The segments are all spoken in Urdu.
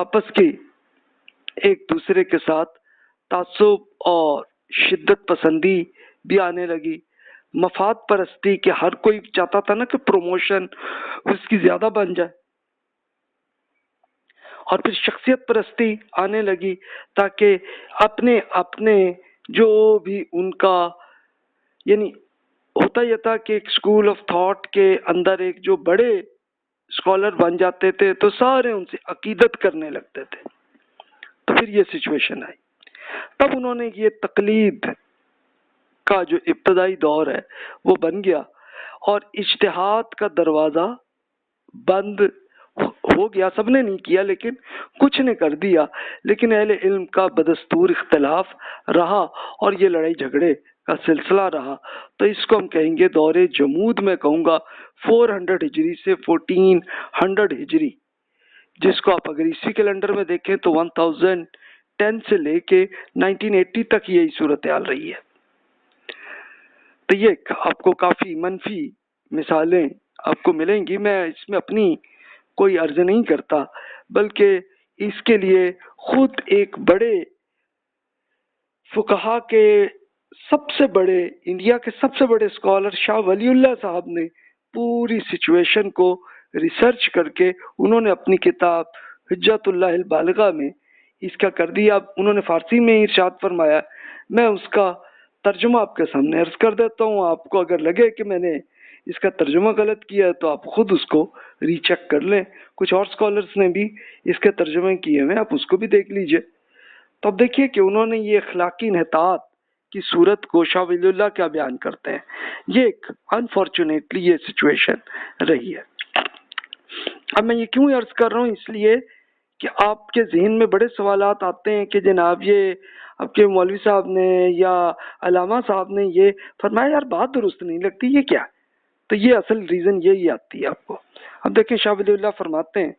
آپس کی۔ ایک دوسرے کے ساتھ تعصب اور شدت پسندی بھی آنے لگی۔ مفاد پرستی کہ ہر کوئی چاہتا تھا نا کہ پروموشن اس کی زیادہ بن جائے۔ اور پھر شخصیت پرستی آنے لگی تاکہ اپنے اپنے جو بھی ان کا یعنی ہوتا یہ تھا کہ ایک اسکول آف تھاٹ کے اندر ایک جو بڑے اسکالر بن جاتے تھے تو سارے ان سے عقیدت کرنے لگتے تھے۔ تو پھر یہ سچویشن آئی۔ تب انہوں نے یہ تقلید کا جو ابتدائی دور ہے وہ بن گیا اور اشتہاد کا دروازہ بند ہو گیا۔ سب نے نہیں کیا، لیکن کچھ نے کر دیا۔ لیکن اہل علم کا بدستور اختلاف رہا اور یہ لڑائی جھگڑے کا سلسلہ رہا۔ تو اس کو ہم کہیں گے دور جمود، میں کہوں گا فور ہنڈریڈ ہجری سے فورٹین ہنڈریڈ ہجری، جس کو آپ اگر اسی کیلنڈر میں دیکھیں تو ون تھاؤزینڈ ٹین سے لے کے نائنٹین ایٹی تک یہی صورتحال رہی ہے۔ تو یہ آپ کو کافی منفی مثالیں آپ کو ملیں گی۔ میں اس میں اپنی کوئی عرض نہیں کرتا، بلکہ اس کے لیے خود ایک بڑے فکہ کے سب سے بڑے، انڈیا کے سب سے بڑے اسکالر شاہ ولی اللہ صاحب نے پوری سچویشن کو ریسرچ کر کے انہوں نے اپنی کتاب حجت اللہ البالغہ میں اس کا کر دیا۔ انہوں نے فارسی میں ارشاد فرمایا۔ میں اس کا ترجمہ آپ کے سامنے عرض کر دیتا ہوں۔ آپ کو اگر لگے کہ میں نے اس کا ترجمہ غلط کیا ہے تو آپ خود اس کو ری چیک کر لیں۔ کچھ اور اسکالرس نے بھی اس کے ترجمے کیے ہوئے آپ اس کو بھی دیکھ لیجیے۔ تو اب دیکھیے کہ انہوں نے یہ اخلاقی نحتاط کی صورت کو شاہ ولی اللہ کیا بیان کرتے ہیں۔ یہ ایک انفارچونیٹلی یہ سچویشن رہی ہے۔ اب میں یہ کیوں عرض کر رہا ہوں؟ اس لیے کہ آپ کے ذہن میں بڑے سوالات آتے ہیں کہ جناب یہ آپ کے مولوی صاحب نے یا علامہ صاحب نے یہ فرمایا، یار بات درست نہیں لگتی، یہ کیا؟ تو یہ اصل ریزن یہی آتی ہے آپ کو۔ اب دیکھیں شاہ ولی اللہ فرماتے ہیں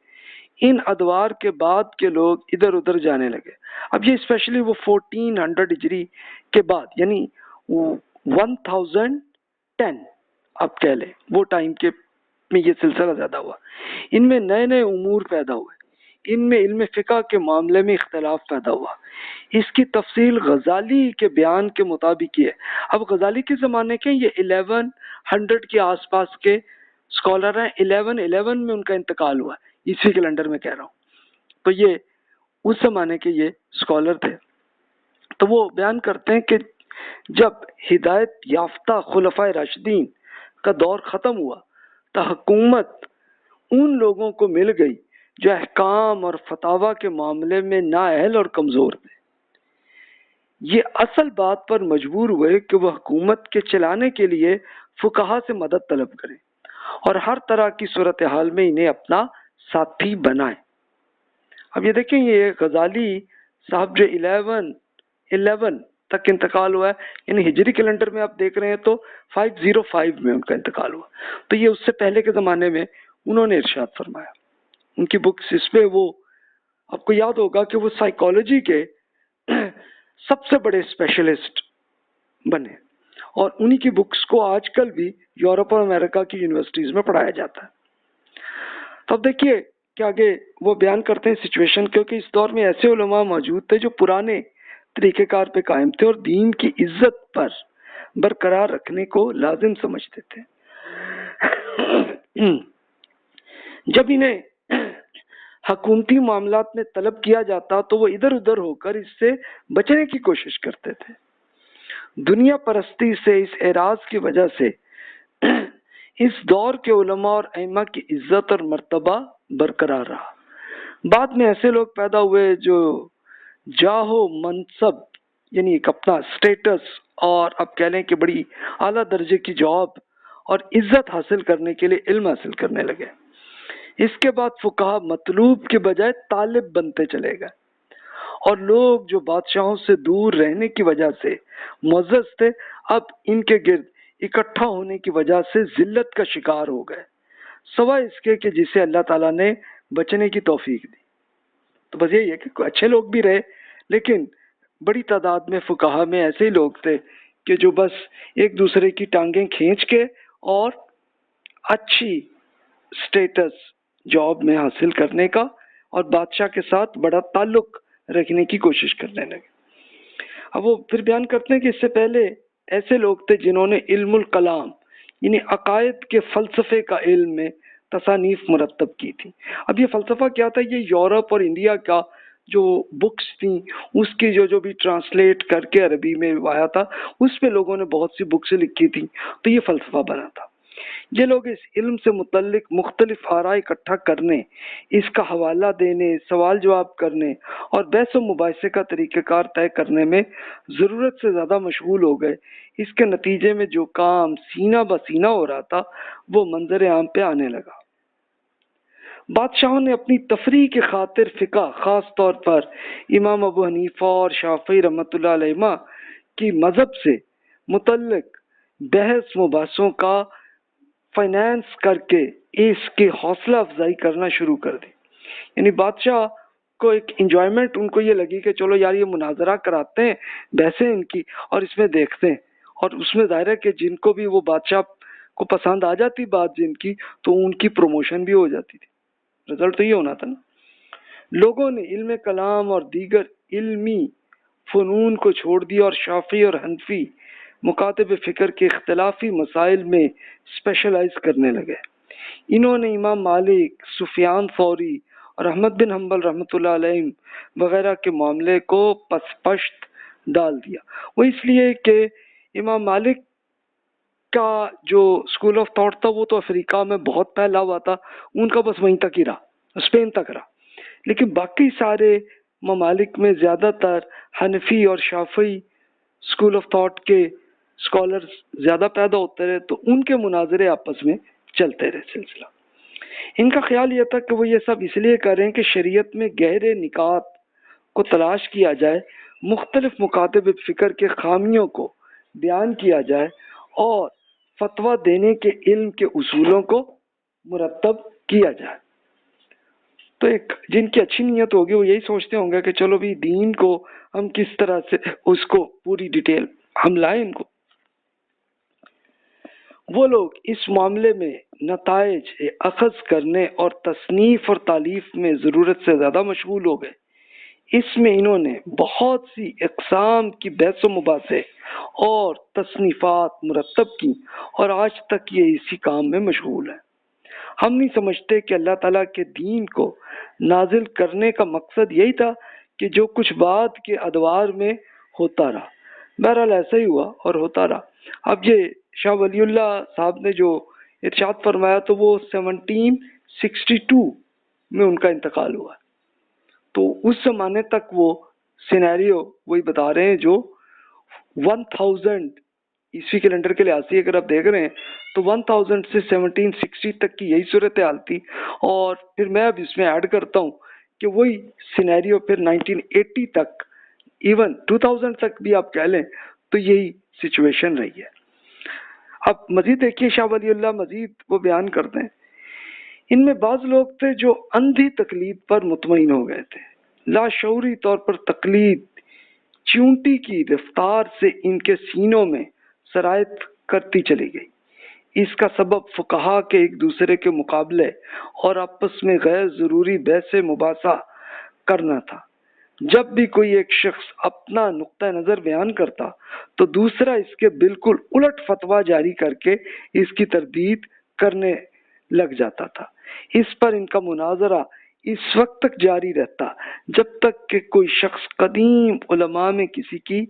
ان ادوار کے بعد کے لوگ ادھر ادھر جانے لگے۔ اب یہ اسپیشلی وہ فورٹین ہنڈریڈ ڈگری کے بعد یعنی ون تھاؤزینڈ ٹین آپ کہہ لیں، وہ ٹائم کے میں یہ سلسلہ زیادہ ہوا۔ ان میں نئے نئے امور پیدا ہوئے۔ ان میں علم فقہ کے معاملے میں اختلاف پیدا ہوا۔ اس کی تفصیل غزالی کے بیان کے مطابق ہے۔ اب غزالی کے زمانے کے یہ الیون ہنڈریڈ کے آس پاس کے اسکالر ہیں الیون الیون میں ان کا انتقال ہوا اسی کیلنڈر میں کہہ رہا ہوں۔ تو یہ اس زمانے کے یہ اسکالر تھے۔ تو وہ بیان کرتے ہیں کہ جب ہدایت یافتہ خلفۂ راشدین کا دور ختم ہوا، تو حکومت ان لوگوں کو مل گئی جو احکام اور فتوا کے معاملے میں نااہل اور کمزور تھے۔ یہ اصل بات پر مجبور ہوئے کہ وہ حکومت کے چلانے کے لیے فکہ سے مدد طلب کریں اور ہر طرح کی صورتحال میں انہیں اپنا ساتھی بنائیں اب یہ دیکھیں، یہ غزالی صاحب جو الیون الیون تک انتقال ہوا ہے یعنی ہجری کیلنڈر میں آپ دیکھ رہے ہیں تو فائیو زیرو فائیو میں ان کا انتقال ہوا۔ تو یہ اس سے پہلے کے زمانے میں انہوں نے ارشاد فرمایا۔ ان کی بکس اس پہ وہ، آپ کو یاد ہوگا کہ وہ سائیکالوجی کے سب سے بڑے اسپیشلسٹ بنے۔ اور انہی کی بکس کو آج کل بھی یورپ اور امریکہ کی یونیورسٹیز میں پڑھایا جاتا ہے۔ تو اب دیکھیے کہ آگے وہ بیان کرتے ہیں سچویشن کیونکہ اس دور میں ایسے علماء موجود تھے جو پرانے طریقہ کار پہ قائم تھے اور دین کی عزت پر برقرار رکھنے کو لازم سمجھتے تھے۔ جب انہیں حکومتی معاملات میں طلب کیا جاتا تو وہ ادھر ادھر ہو کر اس سے بچنے کی کوشش کرتے تھے۔ دنیا پرستی سے اس اعراض کی وجہ سے اس دور کے علماء اور ائمہ کی عزت اور مرتبہ برقرار رہا۔ بعد میں ایسے لوگ پیدا ہوئے جو جاہو منصب یعنی ایک اپنا سٹیٹس اور اب کہہ لیں کہ بڑی اعلیٰ درجے کی جاب اور عزت حاصل کرنے کے لیے علم حاصل کرنے لگے۔ اس کے بعد فکہ مطلوب کے بجائے طالب بنتے چلے گئے۔ اور لوگ جو بادشاہوں سے دور رہنے کی وجہ سے معزز تھے، اب ان کے گرد اکٹھا ہونے کی وجہ سے ذلت کا شکار ہو گئے۔ سوائے اس کے کہ جسے اللہ تعالیٰ نے بچنے کی توفیق دی۔ تو بس یہی ہے کہ اچھے لوگ بھی رہے، لیکن بڑی تعداد میں فکہ میں ایسے ہی لوگ تھے کہ جو بس ایک دوسرے کی ٹانگیں کھینچ کے اور اچھی سٹیٹس جاب میں حاصل کرنے کا اور بادشاہ کے ساتھ بڑا تعلق رکھنے کی کوشش کرنے لگے۔ اب وہ پھر بیان کرتے ہیں کہ اس سے پہلے ایسے لوگ تھے جنہوں نے علم الکلام یعنی عقائد کے فلسفے کا علم میں تصانیف مرتب کی تھی۔ اب یہ فلسفہ کیا تھا؟ یہ یورپ اور انڈیا کا جو بکس تھیں، اس کی جو جو بھی ٹرانسلیٹ کر کے عربی میں آیا تھا، اس پہ لوگوں نے بہت سی بکس لکھی تھیں۔ تو یہ فلسفہ بنا تھا۔ یہ لوگ اس علم سے متعلق مختلف آرا اکٹھا کرنے، اس کا حوالہ دینے، سوال جواب کرنے اور بحث و مباحثے کا طریقہ کار طے کرنے میں ضرورت سے زیادہ مشغول ہو گئے۔ اس کے نتیجے میں جو کام سینہ بسینہ ہو رہا تھا، وہ منظر عام پہ آنے لگا۔ بادشاہوں نے اپنی تفریح کے خاطر فقہ، خاص طور پر امام ابو حنیفہ اور شافی رحمۃ اللہ علیہ کی مذہب سے متعلق بحث مباحثوں کا فائنینس کر کے اس کی حوصلہ افزائی کرنا شروع کر دی یعنی بادشاہ کو ایک انجوائمنٹ ان کو یہ لگی کہ چلو یار یہ مناظرہ کراتے ہیں بحثیں ان کی اور اس میں دیکھتے ہیں اور اس میں ظاہر ہے کہ جن کو بھی وہ بادشاہ کو پسند آ جاتی بات جن کی تو ان کی پروموشن بھی ہو جاتی تھی رزلٹ تو یہ ہونا تھا نا لوگوں نے علم کلام اور دیگر علمی فنون کو چھوڑ دیا اور شافی اور حنفی مکاتب فکر کے اختلافی مسائل میں اسپیشلائز کرنے لگے۔ انہوں نے امام مالک، سفیان فوری اور احمد بن حنبل رحمۃ اللہ علیہ وغیرہ کے معاملے کو پس پشت ڈال دیا۔ وہ اس لیے کہ امام مالک کا جو اسکول آف تھاٹ تھا، وہ تو افریقہ میں بہت پھیلا ہوا تھا۔ ان کا بس وہیں تک ہی رہا، اسپین تک رہا۔ لیکن باقی سارے ممالک میں زیادہ تر حنفی اور شافی اسکول آف تھاٹ کے اسکالر زیادہ پیدا ہوتے رہے تو ان کے مناظرے آپس میں چلتے رہے سلسلہ۔ ان کا خیال یہ تھا کہ وہ یہ سب اس لیے کریں کہ شریعت میں گہرے نکات کو تلاش کیا جائے، مختلف مکاتب فکر کے خامیوں کو بیان کیا جائے اور فتویٰ دینے کے علم کے اصولوں کو مرتب کیا جائے۔ تو ایک جن کی اچھی نیت ہوگی وہ یہی سوچتے ہوں گے کہ چلو بھی دین کو ہم کس طرح سے اس کو پوری ڈیٹیل ہم لائیں ان کو۔ وہ لوگ اس معاملے میں نتائج، اخذ کرنے اور تصنیف اور تعلیف میں ضرورت سے زیادہ مشغول ہو گئے۔ اس میں انہوں نے بہت سی اقسام کی بحث و مباحثے اور تصنیفات مرتب کی اور آج تک یہ اسی کام میں مشغول ہے ہم نہیں سمجھتے کہ اللہ تعالیٰ کے دین کو نازل کرنے کا مقصد یہی تھا کہ جو کچھ بعد کے ادوار میں ہوتا رہا۔ بہرحال ایسا ہی ہوا اور ہوتا رہا۔ اب یہ شاہ ولی اللہ صاحب نے جو ارشاد فرمایا تو وہ سیونٹین سکسٹی ٹو میں ان کا انتقال ہوا۔ تو اس زمانے تک وہ سینیریو وہی بتا رہے ہیں جو ون تھاؤزینڈ عیسوی کیلنڈر کے لحاظ سے اگر آپ دیکھ رہے ہیں تو ون تھاؤزینڈ سے سیونٹین سکسٹی تک کی یہی صورت حال تھی۔ اور پھر میں اب اس میں ایڈ کرتا ہوں کہ وہی سینیریو پھر نائنٹین ایٹی تک ایون ٹو تھاؤزینڈ تک بھی آپ کہہ لیں تو یہی سچویشن رہی ہے۔ اب مزید دیکھیے شاہ ولی اللہ مزید وہ بیان کرتے ہیں۔ ان میں بعض لوگ تھے جو اندھی تقلید پر مطمئن ہو گئے تھے۔ لاشعوری طور پر تقلید، چونٹی کی رفتار سے ان کے سینوں میں سرایت کرتی چلی گئی۔ اس کا سبب فکہ کے ایک دوسرے کے مقابلے اور آپس میں غیر ضروری بحث مباحثہ کرنا تھا۔ جب بھی کوئی ایک شخص اپنا نقطۂ نظر بیان کرتا تو دوسرا اس کے بالکل الٹ فتوا جاری کر کے اس کی تردید کرنے لگ جاتا تھا۔ اس پر ان کا مناظرہ اس وقت تک جاری رہتا جب تک کہ کوئی شخص قدیم علماء میں کسی کی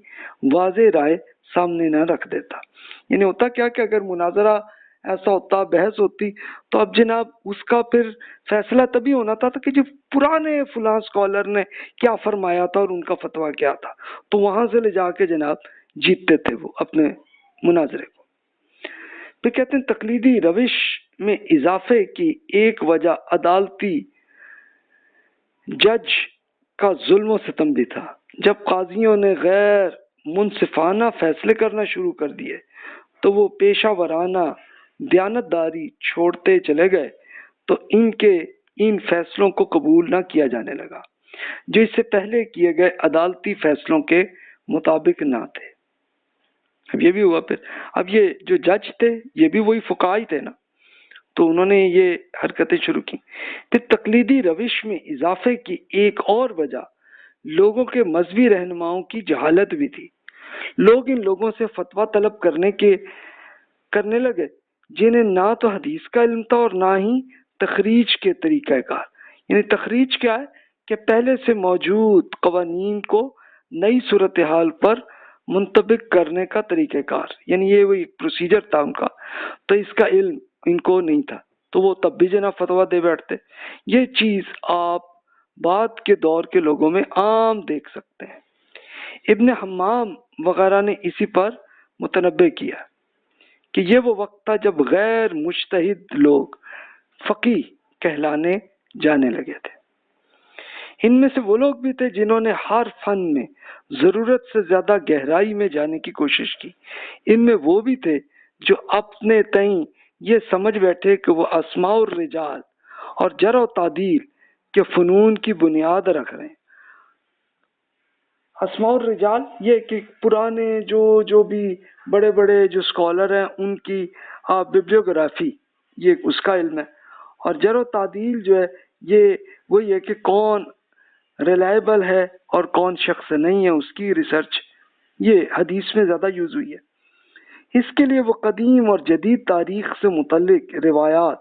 واضح رائے سامنے نہ رکھ دیتا۔ یعنی ہوتا کیا کہ اگر مناظرہ ایسا ہوتا بحث ہوتی تو اب جناب اس کا پھر فیصلہ تبھی ہونا تھا کہ جو پرانے فلاں اسکالر نے کیا فرمایا تھا اور ان کا فتویٰ کیا تھا تو وہاں سے لے جا کے جناب جیتتے تھے وہ اپنے مناظرے کو پھر کہتے ہیں تقلیدی روش میں اضافے کی ایک وجہ عدالتی جج کا ظلم و ستم بھی تھا جب قاضیوں نے غیر منصفانہ فیصلے کرنا شروع کر دیے، تو وہ پیشہ ورانہ دیانت داری چھوڑتے چلے گئے تو ان کے ان فیصلوں کو قبول نہ کیا جانے لگا، جو اس سے پہلے کیے گئے عدالتی فیصلوں کے مطابق نہ تھے۔ اب یہ بھی ہوا پھر۔ اب یہ جو جج تھے، یہ بھی وہی فکائی تھے نا۔ تو انہوں نے یہ حرکتیں شروع کی پھر تقلیدی روش میں اضافے کی ایک اور وجہ لوگوں کے مذہبی رہنماؤں کی جہالت بھی تھی۔ لوگ ان لوگوں سے فتویٰ طلب کرنے کے کرنے لگے۔ جنہیں نہ تو حدیث کا علم تھا اور نہ ہی تخریج کے طریقہ کار۔ یعنی تخریج کیا ہے کہ پہلے سے موجود قوانین کو نئی صورتحال پر منطبق کرنے کا طریقہ کار۔ یعنی یہ وہ ایک پروسیجر تھا ان کا۔ تو اس کا علم ان کو نہیں تھا۔ تو وہ تب بھی جناب فتوا دے بیٹھتے۔ یہ چیز آپ بعد کے دور کے لوگوں میں عام دیکھ سکتے ہیں۔ ابن حمام وغیرہ نے اسی پر متنبع کیا۔ کہ یہ وہ وقت تھا جب غیر مشتحد لوگ فقی کہلانے جانے لگے تھے۔ ان میں سے وہ لوگ بھی تھے جنہوں نے ہر فن میں ضرورت سے زیادہ گہرائی میں جانے کی کوشش کی۔ ان میں وہ بھی تھے جو اپنے تئیں یہ سمجھ بیٹھے کہ وہ اسماء الرجال اور جر و تعدیل کے فنون کی بنیاد رکھ رہے ہیں۔ اسماء الرجال یہ کہ پرانے جو جو بھی بڑے بڑے جو اسکالر ہیں، ان کی ببلیوگرافی یہ اس کا علم ہے۔ اور جر و تعدیل جو ہے، یہ وہی ہے کہ کون ریلائبل ہے اور کون شخص نہیں ہے، اس کی ریسرچ یہ حدیث میں زیادہ یوز ہوئی ہے۔ اس کے لیے وہ قدیم اور جدید تاریخ سے متعلق روایات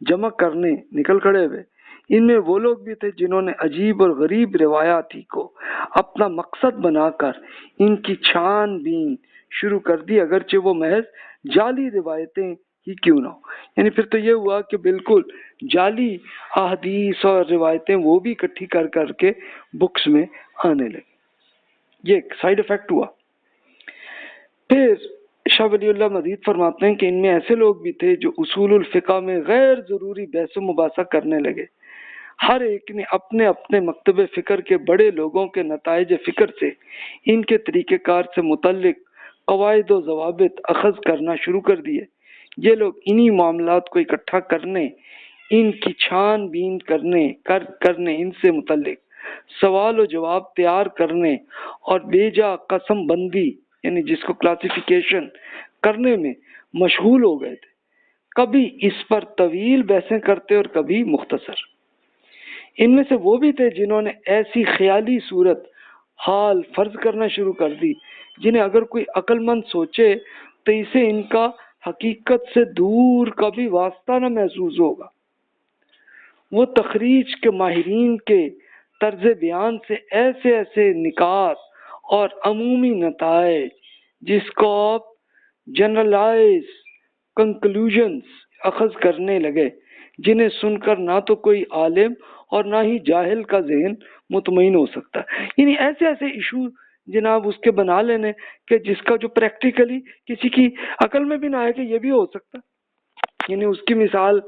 جمع کرنے نکل کھڑے ہوئے۔ ان میں وہ لوگ بھی تھے جنہوں نے عجیب اور غریب روایاتی کو اپنا مقصد بنا کر ان کی چھان بین شروع کر دی، اگرچہ وہ محض جعلی روایتیں ہی کیوں نہ ہو یعنی پھر تو یہ ہوا کہ بالکل جعلی احادیث اور روایتیں وہ بھی اکٹھی کر کر کے بکس میں آنے لگی یہ ایک سائیڈ افیکٹ ہوا۔ پھر شاہ ولی اللہ مزید فرماتے ہیں کہ ان میں ایسے لوگ بھی تھے جو اصول الفقہ میں غیر ضروری بحث و مباحثہ کرنے لگے۔ ہر ایک نے اپنے اپنے مکتب فکر کے بڑے لوگوں کے نتائج فکر سے، ان کے طریقہ کار سے متعلق قواعد و ضوابط اخذ کرنا شروع کر دیے۔ یہ لوگ انہی معاملات کو اکٹھا کرنے، ان کی چھان بین کرنے، کر، کرنے ان سے متعلق سوال و جواب تیار کرنے اور بیجا قسم بندی یعنی جس کو کلاسیفیکیشن کرنے میں مشغول ہو گئے تھے۔ کبھی اس پر طویل بحثیں کرتے اور کبھی مختصر۔ ان میں سے وہ بھی تھے جنہوں نے ایسی خیالی صورت حال فرض کرنا شروع کر دی جنہیں اگر کوئی عقل مند سوچے تو اسے ان کا حقیقت سے دور کا بھی واسطہ نہ محسوس ہوگا۔ وہ تخریج کے ماہرین کے طرز بیان سے ایسے ایسے نکات اور عمومی نتائج جس کو آپ جنرلائز کنکلوژنس اخذ کرنے لگے، جنہیں سن کر نہ تو کوئی عالم اور نہ ہی جاہل کا ذہن مطمئن ہو سکتا۔ یعنی ایسے ایسے ایشو جناب، اس کے بنا لینے کہ جس کا جو پریکٹیکلی کسی کی عقل میں بھی نہ آئے کہ یہ بھی ہو سکتا۔ یعنی اس کی مثال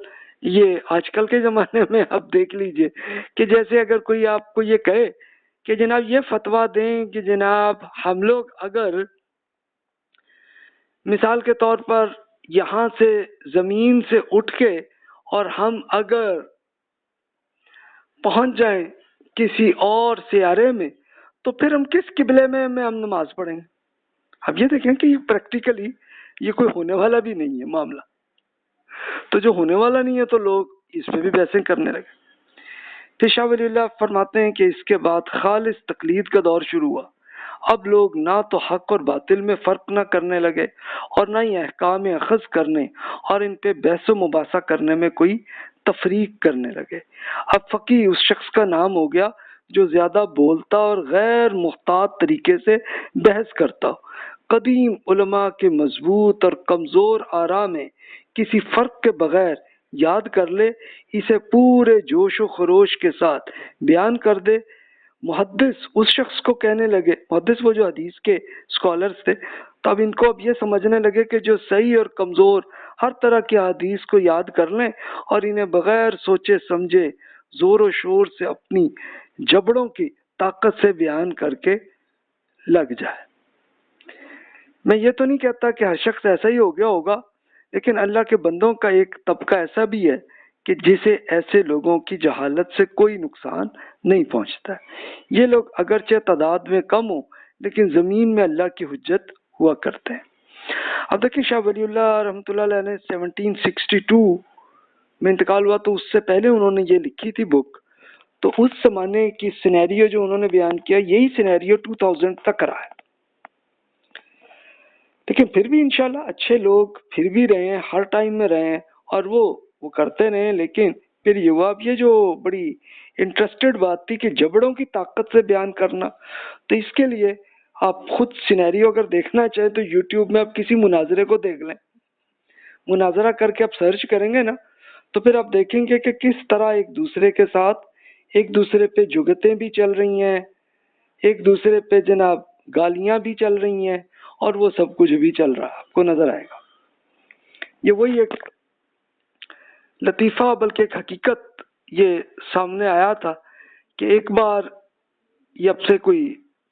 یہ آج کل کے زمانے میں آپ دیکھ لیجیے کہ جیسے اگر کوئی آپ کو یہ کہے کہ جناب، یہ فتوا دیں کہ جناب، ہم لوگ اگر مثال کے طور پر یہاں سے زمین سے اٹھ کے اور ہم اگر پہنچ جائیں کسی اور سیارے میں تو پھر ہم کس قبلے میں ہم نماز پڑھیں؟ گے اب یہ دیکھیں کہ یہ پریکٹیکلی یہ کوئی ہونے والا بھی نہیں ہے معاملہ۔ تو جو ہونے والا نہیں ہے تو لوگ اس پہ بھی بحثیں کرنے لگے۔ پھر شاہ ولی اللہ فرماتے ہیں کہ اس کے بعد خالص تقلید کا دور شروع ہوا۔ اب لوگ نہ تو حق اور باطل میں فرق نہ کرنے لگے اور نہ ہی احکام اخذ کرنے اور ان پہ بحث و مباحثہ کرنے میں کوئی تفریق کرنے لگے۔ اب فقی اس شخص کا نام ہو گیا جو زیادہ بولتا اور غیر محتاط طریقے سے بحث کرتا۔ ہو قدیم علماء کے مضبوط اور کمزور آرا میں کسی فرق کے بغیر یاد کر لے، اسے پورے جوش و خروش کے ساتھ بیان کر دے۔ محدث اس شخص کو کہنے لگے، محدث وہ جو حدیث کے اسکالرس تھے تو اب ان کو اب یہ سمجھنے لگے کہ جو صحیح اور کمزور ہر طرح کی حدیث کو یاد کر لیں اور انہیں بغیر سوچے سمجھے زور و شور سے اپنی جبڑوں کی طاقت سے بیان کر کے لگ جائے۔ میں یہ تو نہیں کہتا کہ ہر شخص ایسا ہی ہو گیا ہوگا، لیکن اللہ کے بندوں کا ایک طبقہ ایسا بھی ہے کہ جسے ایسے لوگوں کی جہالت سے کوئی نقصان نہیں پہنچتا۔ یہ لوگ اگرچہ تعداد میں کم ہوں، لیکن زمین میں اللہ کی حجت ہوا کرتے ہیں۔ اب دیکھیں شاہ ولی اللہ رحمۃ اللہ علیہ نے سیونٹین سکسٹی ٹو میں انتقال ہوا، تو اس سے پہلے انہوں نے یہ لکھی تھی بک تو اس زمانے کی سینیریو جو انہوں نے بیان کیا، یہی سینیریو ٹو تھاؤزینڈ تک رہا ہے۔ لیکن پھر بھی انشاءاللہ اچھے لوگ پھر بھی رہے ہیں، ہر ٹائم میں رہے ہیں اور وہ وہ کرتے رہے لیکن پھر یہ یہ جو بڑی انٹرسٹڈ بات تھی کہ جبڑوں کی طاقت سے بیان کرنا۔ تو اس کے لیے آپ خود سینیریو اگر دیکھنا چاہیں تو یوٹیوب میں آپ کسی مناظرے کو دیکھ لیں۔ مناظرہ کر کے آپ سرچ کریں گے نا، تو پھر آپ دیکھیں گے کہ کس طرح ایک دوسرے کے ساتھ ایک دوسرے پہ جگتیں بھی چل رہی ہیں، ایک دوسرے پہ جناب گالیاں بھی چل رہی ہیں اور وہ سب کچھ بھی چل رہا آپ کو نظر آئے گا۔ یہ وہی ایک لطیفہ، بلکہ ایک حقیقت یہ سامنے آیا تھا کہ ایک بار یہ اب سے کوئی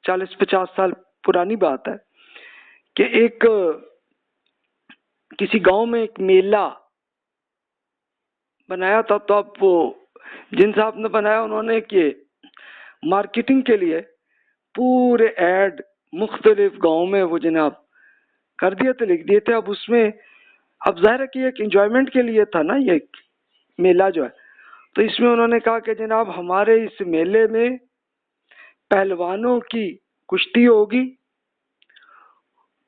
چالیس پچاس سال پرانی بات ہے کہ ایک کسی گاؤں میں ایک میلہ بنایا تھا، تو اب وہ جن صاحب نے بنایا انہوں نے کہ مارکیٹنگ کے لیے پورے ایڈ مختلف گاؤں میں وہ جناب کر دیے تھے، لکھ دیے تھے۔ اب اس میں، اب ظاہر ہے کہ ایک انجوائمنٹ کے لیے تھا نا، یہ میلہ جو ہے۔ تو اس میں انہوں نے کہا کہ جناب ہمارے اس میلے میں پہلوانوں کی کشتی ہوگی،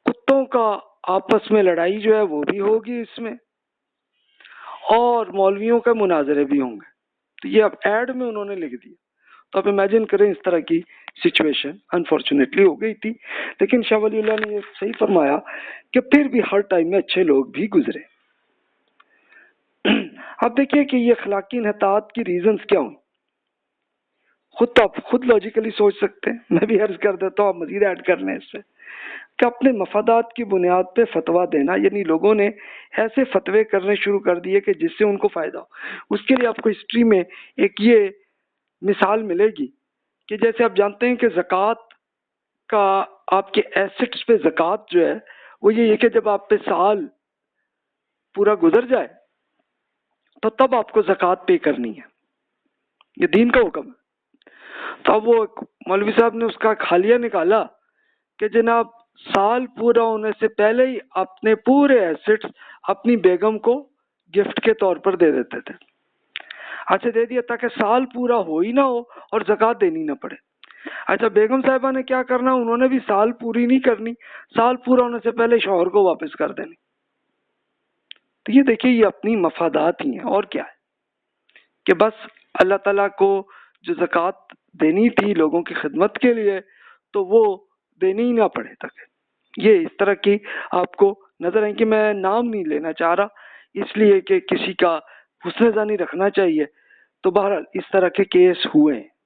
کتوں کا آپس میں لڑائی جو ہے وہ بھی ہوگی اس میں، اور مولویوں کے مناظرے بھی ہوں گے۔ تو یہ اب ایڈ میں انہوں نے لکھ دیا۔ تو آپ امیجن کریں اس طرح کی سچویشن انفارچونیٹلی ہو گئی تھی۔ لیکن شاہ ولی اللہ نے یہ صحیح فرمایا کہ پھر بھی ہر ٹائم میں اچھے لوگ بھی گزرے۔ اب دیکھیے کہ یہ اخلاقی انحطاط کی ریزنز کیا ہوں خود تو آپ خود لاجیکلی سوچ سکتے ہیں۔ میں بھی عرض کر دیتا ہوں، آپ مزید ایڈ کر لیں اس سے۔ کہ اپنے مفادات کی بنیاد پہ فتوا دینا یعنی لوگوں نے ایسے فتوے کرنے شروع کر دیے کہ جس سے ان کو فائدہ ہو۔ اس کے لیے آپ کو ہسٹری میں ایک یہ مثال ملے گی کہ جیسے آپ جانتے ہیں کہ زکوٰۃ کا آپ کے ایسٹس پہ زکوٰۃ جو ہے، وہ یہ ہے کہ جب آپ پہ سال پورا گزر جائے، تو تب آپ کو زکوٰۃ پے کرنی ہے۔ یہ دین کا حکم ہے۔ تو اب وہ مولوی صاحب نے اس کا خالیہ نکالا کہ جناب سال پورا ہونے سے پہلے ہی اپنے پورے ایسٹس اپنی بیگم کو گفٹ کے طور پر دے دیتے تھے۔ اچھا دے دیا تاکہ سال پورا ہو ہی نہ ہو اور زکوٰۃ دینی نہ پڑے۔ اچھا بیگم صاحبہ نے کیا کرنا؟ انہوں نے بھی سال پوری نہیں کرنی، سال پورا ہونے سے پہلے شوہر کو واپس کر دینی۔ تو یہ دیکھیے، یہ اپنی مفادات ہی ہیں۔ اور کیا ہے؟ کہ بس اللہ تعالیٰ کو جو زکوٰۃ دینی تھی لوگوں کی خدمت کے لیے، تو وہ دینی ہی نہ پڑے تک یہ اس طرح کی آپ کو نظر آئیں کہ میں نام نہیں لینا چاہ رہا، اس لیے کہ کسی کا حسن زانی رکھنا چاہیے۔ تو بہرحال اس طرح کے کیس ہوئے۔ ہیں